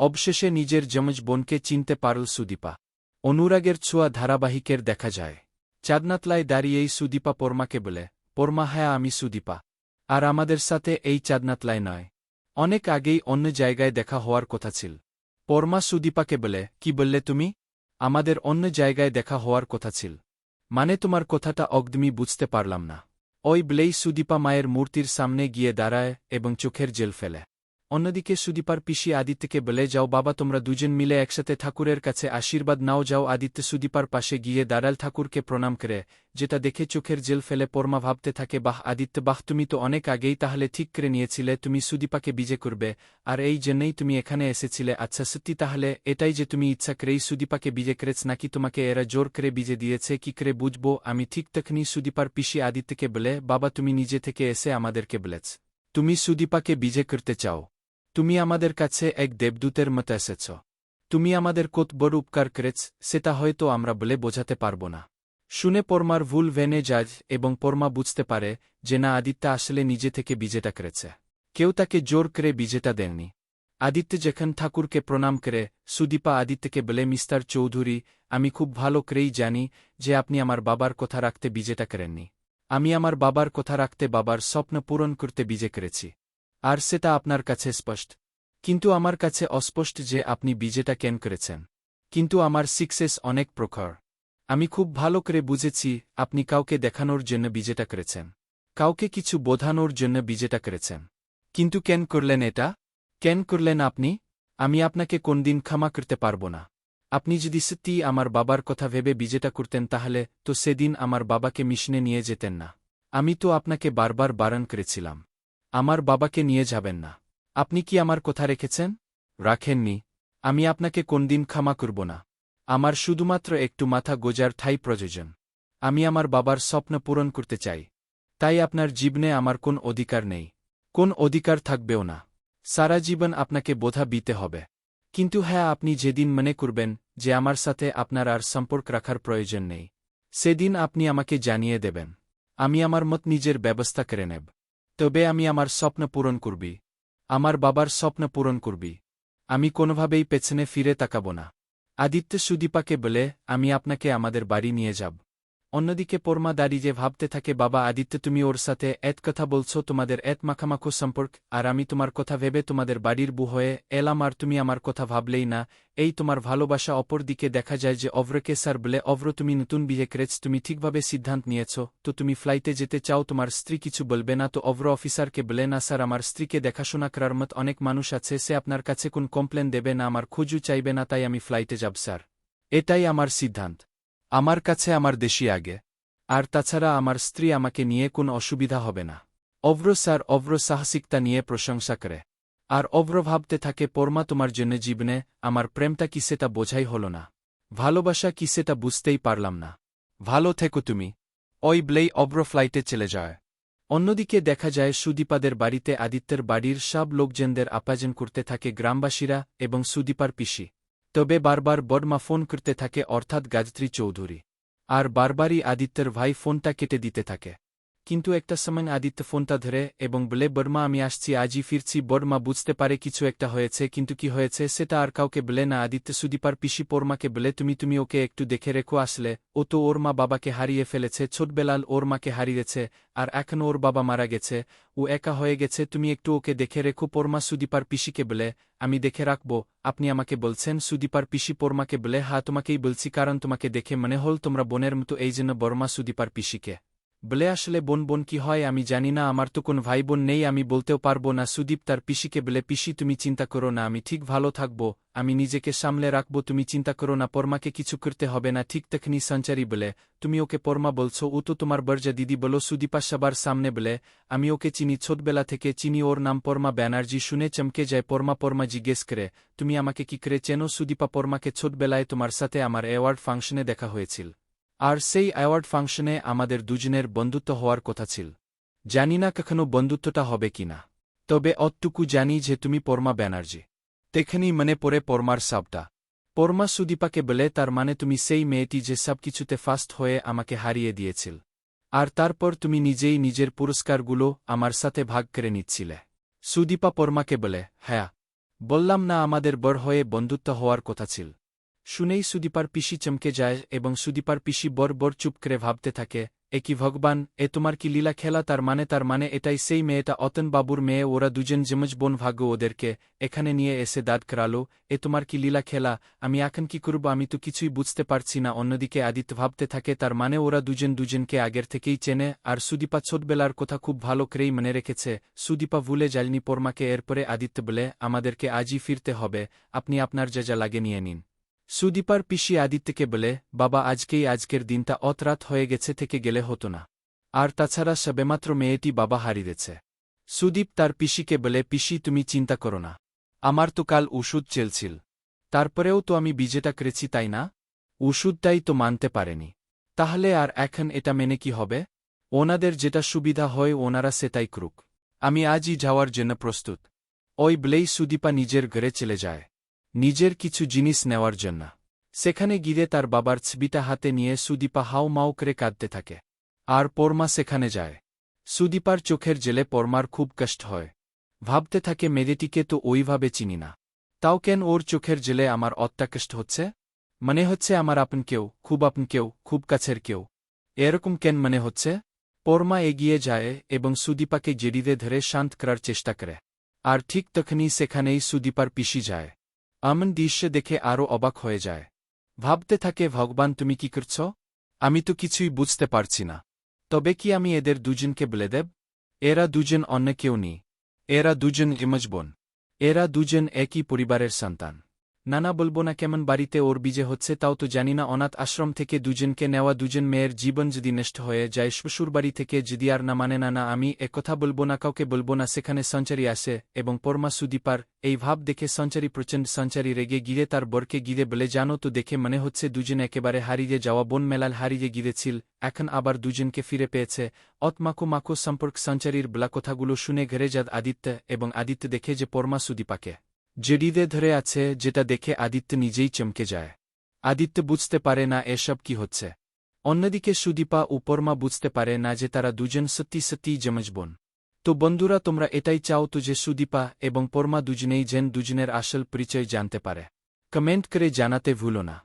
অবশেষে নিজের যমজ বোনকে চিনতে পারল সুদীপা। অনুরাগের ছোঁয়া ধারাবাহিকের দেখা যায়। চাঁদনাতলায় দাঁড়িয়েই সুদীপা পরমাকে বলে, পরমা হ্যাঁ আমি সুদীপা। আর আমাদের সাথে এই চাঁদনাতলায় নয়। অনেক আগেই অন্য জায়গায় দেখা হওয়ার কথা ছিল। পরমা সুদীপাকে বলে, কি বললে তুমি? আমাদের অন্য জায়গায় দেখা হওয়ার কথা ছিল। মানে তোমার কথাটা অগ্দমি বুঝতে পারলাম না। ওই ব্লেই সুদীপা মায়ের মূর্তির সামনে গিয়ে দাঁড়ায় এবং চোখের জেল ফেলে। অন্যদিকে সুদীপার পিসি আদিত্যকে বলে, যাও বাবা, তোমরা দুজন মিলে একসাথে ঠাকুরের কাছে আশীর্বাদ নাও, যাও আদিত্য সুদীপার পাশে গিয়ে দাঁড়াল ঠাকুরকে প্রণাম করে। যেটা দেখে চোখের জেল ফেলে পরমা ভাবতে থাকে, বাহ, আদিত্য, বাহ, তুমি তো অনেক আগেই তাহলে ঠিক করে নিয়েছিলে, তুমি সুদীপাকে বিজে করবে। আর এই জন্যই তুমি এখানে এসেছিলে। আচ্ছা সত্যি তাহলে এটাই যে তুমি ইচ্ছা করেই সুদীপাকে বিজে করেছ, নাকি তোমাকে এরা জোর করে বিজে দিয়েছে, কি করে বুঝব? আমি ঠিক তখনই সুদীপার পিসি আদিত্যকে বলে, বাবা, তুমি নিজে থেকে এসে আমাদেরকে বলেছ। তুমি সুদীপাকে বিজে করতে চাও। তুমি আমাদের কাছে এক দেবদূতের মতো এসেছ। তুমি আমাদের কত বড় উপকার করেছ, সেটা হয়তো আমরা বলে বোঝাতে পারব না। শুনে পরমার ভুল ভেনে যায় এবং পরমা বুঝতে পারে যে না আদিত্য আসলে নিজে থেকে বিজেটা করেছে। কেউ তাকে জোর করে বিজেটা দেননি। আদিত্য যেখান ঠাকুরকে প্রণাম করে, সুদীপা আদিত্যকে বলে, মিস্টার চৌধুরী, আমি খুব ভালো করেই জানি যে আপনি আমার বাবার কথা রাখতে বিজেটা করেননি। আমি আমার বাবার কথা রাখতে বাবার স্বপ্ন পূরণ করতে বিজে করেছি। আর সেটা আপনার কাছে স্পষ্ট। কিন্তু আমার কাছে অস্পষ্ট যে আপনি বিজেটা কেন করেছেন। কিন্তু আমার সিক্সেস অনেক প্রখর। আমি খুব ভালো করে বুঝেছি, আপনি কাউকে দেখানোর জন্য বিজেটা করেছেন। কাউকে কিছু বোধানোর জন্য বিজেটা করেছেন। কিন্তু কেন করলেন এটা? কেন করলেন আপনি? আমি আপনাকে কোন দিন ক্ষমা করতে পারব না। আপনি যদি সত্যি আমার বাবার কথা ভেবে বিজেটা করতেন তাহলে তো সেদিন আমার বাবাকে মিশনে নিয়ে যেতেন না। আমি তো আপনাকে বারবার বারণ করেছিলাম। আমার বাবাকে নিয়ে যাবেন না। আপনি কি আমার কথা রেখেছেন? রাখেননি। আমি আপনাকে কোনদিন ক্ষমা করব না। আমার শুধুমাত্র একটু মাথা গোজার ঠাই প্রয়োজন। আমি আমার বাবার স্বপ্ন পূরণ করতে চাই। তাই আপনার জীবনে আমার কোন অধিকার নেই। কোন অধিকার থাকবেও না। সারা জীবন আপনাকে বোধা বিতে হবে। কিন্তু হ্যাঁ আপনি যেদিন মনে করবেন যে আমার সাথে আপনার আর সম্পর্ক রাখার প্রয়োজন নেই, সেদিন আপনি আমাকে জানিয়ে দেবেন। আমি আমার মত নিজের ব্যবস্থা করে নেব। তবে আমি আমার স্বপ্ন পূরণ করবি। আমার বাবার স্বপ্ন পূরণ করবি। আমি কোনোভাবেই পেছনে ফিরে তাকাব না। আদিত্য সুদীপাকে বলে, আমি আপনাকে আমাদের বাড়ি নিয়ে যাব। অন্যদিকে পরমা দাঁড়িয়ে যে ভাবতে থাকে, বাবা আদিত্য, তুমি ওর সাথে এত কথা বলছো, তোমাদের এত মাখামাখো সম্পর্ক, আর আমি তোমার কথা ভেবে তোমাদের বাড়ির বু হয়ে এলাম, আর তুমি আমার কথা ভাবলেই না। এই তোমার ভালোবাসা অপর দিকে দেখা যায় যে অভ্রকে স্যার বলে, অভ্র, তুমি নতুন বিয়ে করেছ, তুমি ঠিকভাবে সিদ্ধান্ত নিয়েছ, তো তুমি ফ্লাইটে যেতে চাও, তোমার স্ত্রী কিছু বলবে না। তো অভ্র অফিসারকে বলে, না স্যার, আমার স্ত্রীকে দেখাশোনা করার মত অনেক মানুষ আছে, সে আপনার কাছে কোন কমপ্লেন দেবে না, আমার খুঁজু চাইবে না, তাই আমি ফ্লাইটে যাব, স্যার। এটাই আমার সিদ্ধান্ত। আমার কাছে আমার দেশি আগে। আর তাছাড়া আমার স্ত্রী আমাকে নিয়ে কোন অসুবিধা হবে না। অভ্র স্যার অব্র সাহসিকতা নিয়ে প্রশংসা করে। আর অব্র ভাবতে থাকে, পরমা, তোমার জন্য জীবনে আমার প্রেমটা কি সেটা বোঝাই হল না। ভালোবাসা কি সেটা বুঝতেই পারলাম না। ভালো থেকো তুমি। ওই ব্লেই অব্র ফ্লাইটে চলে যায়। অন্যদিকে দেখা যায়, সুদীপাদের বাড়িতে আদিত্যের বাড়ির সব লোকজনদের আপাজন করতে থাকে গ্রামবাসীরা এবং সুদীপার পিসি। তবে বারবার বর্মা ফোন করতে থাকে, অর্থাৎ গাজত্রী চৌধুরী। আর বারবারই আদিত্যের ভাই ফোনটা কেটে দিতে থাকে। কিন্তু একটা সময় আদিত্য ফোনটা ধরে এবং বলে, বর্মা, আমি আসছি, আজই ফিরছি। বর্মা বুঝতে পারে কিছু একটা হয়েছে, কিন্তু কি হয়েছে সেটা আর কাউকে বলে না। আদিত্য সুদীপার পিসি পরমাকে বলে, তুমি তুমি ওকে একটু দেখে রেখো আসলে। ও তো ওর মা বাবাকে হারিয়ে ফেলেছে, ছোটবেলাল ওর মাকে হারিয়েছে, আর এখন ওর বাবা মারা গেছে। ও একা হয়ে গেছে, তুমি একটু ওকে দেখে রেখো। পরমা সুদীপার পিসিকে বলে, আমি দেখে রাখব, আপনি আমাকে বলছেন? সুদীপার পিসি পরমাকে বলে হা তোমাকেই বলছি, কারণ তোমাকে দেখে মনে হল, তোমরা বোনের মতো, এই জন্য বর্মা সুদীপার পিসিকে। বলে আসলে, বোন বোন, কি হয়? আমি জানি না, আমার তো কোন ভাই বোন নেই, আমি বলতেও পারব না। সুদীপ তার পিসিকে বলে, পিসি, তুমি চিন্তা করো না, আমি ঠিক ভালো থাকব, আমি নিজেকে সামলে রাখব, তুমি চিন্তা করো না, পরমাকে কিছু করতে হবে না। ঠিক তখনই সঞ্চারী বলে, তুমি ওকে পরমা বলছো, ও তো তোমার বর্জা দিদি বলো। সুদীপা সবার সামনে বলে, আমি ওকে চিনি, ছোটবেলা থেকে চিনি, ওর নাম পরমা ব্যানার্জি। শুনে চমকে যায়, পরমা পরমা, জিজ্ঞেস করে, তুমি আমাকে কি করে চেনো? সুদীপা পরমাকে ছোটবেলায় তোমার সাথে আমার অ্যাওয়ার্ড ফাংশনে দেখা হয়েছিল। আর সেই অ্যাওয়ার্ড ফাংশনে আমাদের দুজনের বন্ধুত্ব হওয়ার কথা ছিল। জানি না কখনো বন্ধুত্বটা হবে কিনা তবে অতটুকু জানি যে তুমি পরমা ব্যানার্জি। তেখানেই মনে পড়ে পরমার সাবটা পরমা সুদীপাকে বলে তার মানে তুমি সেই মেয়েটি যে সব কিছুতে ফাস্ট হয়ে আমাকে হারিয়ে দিয়েছিল। আর তারপর তুমি নিজেই নিজের পুরস্কারগুলো আমার সাথে ভাগ করে নিচ্ছিলে। সুদীপা পরমাকে বলে হ্যাঁ বললাম না আমাদের বর হয়ে বন্ধুত্ব হওয়ার কথা ছিল। শুনেই সুদীপার পিসি চমকে যায় এবং সুদীপার পিসি বর বর চুপ করে ভাবতে থাকে, এ কি ভগবান, এ তোমার কি লীলা খেলা? তার মানে তার মানে এটাই সেই মেয়েটা অতন বাবুর মেয়ে, ওরা দুজন জমজ বোন ভাগ্য ওদেরকে, এখানে নিয়ে এসে দাঁত করালো, এ তোমার কি লীলা খেলা? আমি এখন কি করব? আমি তো কিছুই বুঝতে পারছি না। অন্যদিকে আদিত্য ভাবতে থাকে, তার মানে ওরা দুজন দুজনকে আগের থেকেই চেনে, আর সুদীপা ছোটবেলার কথা খুব ভালো করেই মনে রেখেছে। সুদীপা ভুলে যায়নি, পরমাকে এরপরে আদিত্য বলে, আমাদেরকে আজই ফিরতে হবে, আপনি আপনার যা যা লাগে নিয়ে নিন। সুদীপার পিসি আদিত্যকে বলে, বাবা, আজকেই আজকের দিনটা অতরাত হয়ে গেছে থেকে গেলে হতো না। আর তাছাড়া সবেমাত্র মেয়েটি বাবা হারিয়েছে। সুদীপ তার পিসিকে বলে, পিসি, তুমি চিন্তা করো না। আমার তো কাল ওষুধ চেলছিল। তারপরেও তো আমি বিজেটা করেছি, তাই না? ওষুধটাই তো মানতে পারেনি। তাহলে আর এখন এটা মেনে কি হবে? ওনাদের যেটা সুবিধা হয় ওনারা সেটাই করুক। আমি আজই যাওয়ার জন্য প্রস্তুত। ওই বলেই সুদীপা নিজের ঘরে চলে যায়। নিজের কিছু জিনিস নেওয়ার জন্য। সেখানে গিরে তার বাবার ছবিটা হাতে নিয়ে সুদীপা হাও মাও করে কাঁদতে থাকে। আর পরমা সেখানে যায়। সুদীপার চোখের জেলে পরমার খুব কষ্ট হয়। ভাবতে থাকে, মেয়েটিকে তো ওইভাবে চিনি না। তাও কেন ওর চোখের জেলে আমার অত্যাকষ্ট হচ্ছে? মনে হচ্ছে আমার আপন কেউ, খুব আপন কেউ, খুব কাছের কেউ। এরকম কেন মনে হচ্ছে? পরমা এগিয়ে যায় এবং সুদীপাকে জেডিদে ধরে শান্ত করার চেষ্টা করে। আর ঠিক তখনই সেখানেই সুদীপার পিসি যায়। আমন দৃশ্য দেখে আরও অবাক হয়ে যায়। ভাবতে থাকে, ভগবান, তুমি কি করছ? আমি তো কিছুই বুঝতে পারছি না। তবে কি আমি এদের দুজনকে বলে দেব? এরা দুজন অন্য কেউ নেই। এরা দুজন ইমজবোন এরা দুজন একই পরিবারের সন্তান। নানা বলব না কেমন বাড়িতে ওর বিজে হচ্ছে, তাও তো জানি না, অনাথ আশ্রম থেকে দুজনকে নেওয়া দুজন মেয়ের জীবন যদি নষ্ট হয়ে যায় শ্বশুরবাড়ি থেকে যদি আর না মানে না না, আমি একথা বলব না, কাউকে বলব না, সেখানে সঞ্চারী আসে এবং পরমা সুদীপার এই ভাব দেখে সঞ্চারী প্রচণ্ড সঞ্চারী রেগে গিরে তার বরকে গিরে বলে, জানো তো দেখে মনে হচ্ছে দুজন একেবারে হারিয়ে যাওয়া বন মেলাল হারিয়ে গিরেছিল, এখন আবার দুজনকে ফিরে পেয়েছে। অতমাকো মাকো সম্পর্ক সঞ্চারীর বলা কথাগুলো শুনে ঘরে যাদ আদিত্য এবং আদিত্য দেখে যে পরমা সুদীপাকে জেডিদে ধরে আছে যেটা দেখে আদিত্য নিজেই চমকে যায়। আদিত্য বুঝতে পারে না এসব কি হচ্ছে। অন্যদিকে সুদীপা ও পরমা বুঝতে পারে না যে তারা দুজন সত্যি সত্যিই জমজবোন তো বন্ধুরা, তোমরা এটাই চাও তো যে সুদীপা এবং পরমা দুজনেই যেন দুজনের আসল পরিচয় জানতে পারে। কমেন্ট করে জানাতে ভুলো না।